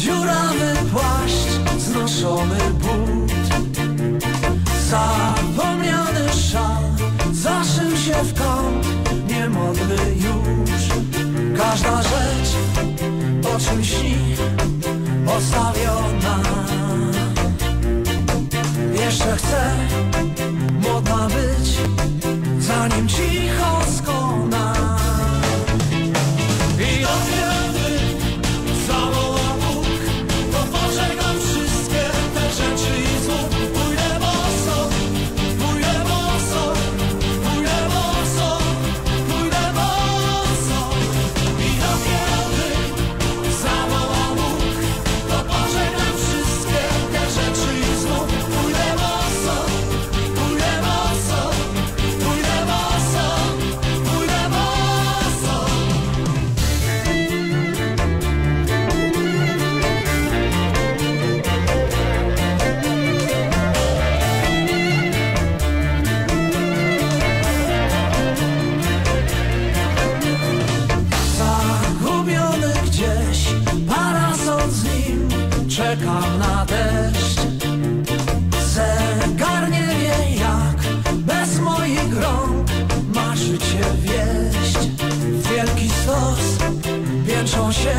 Dziurawy płaszcz, znoszony but. Zapomniany szal, zaszył się w kąt Niemodny już. Każda rzecz, o czym śni, postawiona. Jeszcze chcę modna być, zanim cicho Czekam na deszcz. Zegar nie wie jak Bez moich rąk Marzy cię wieść. Wielki stos Piętrzą się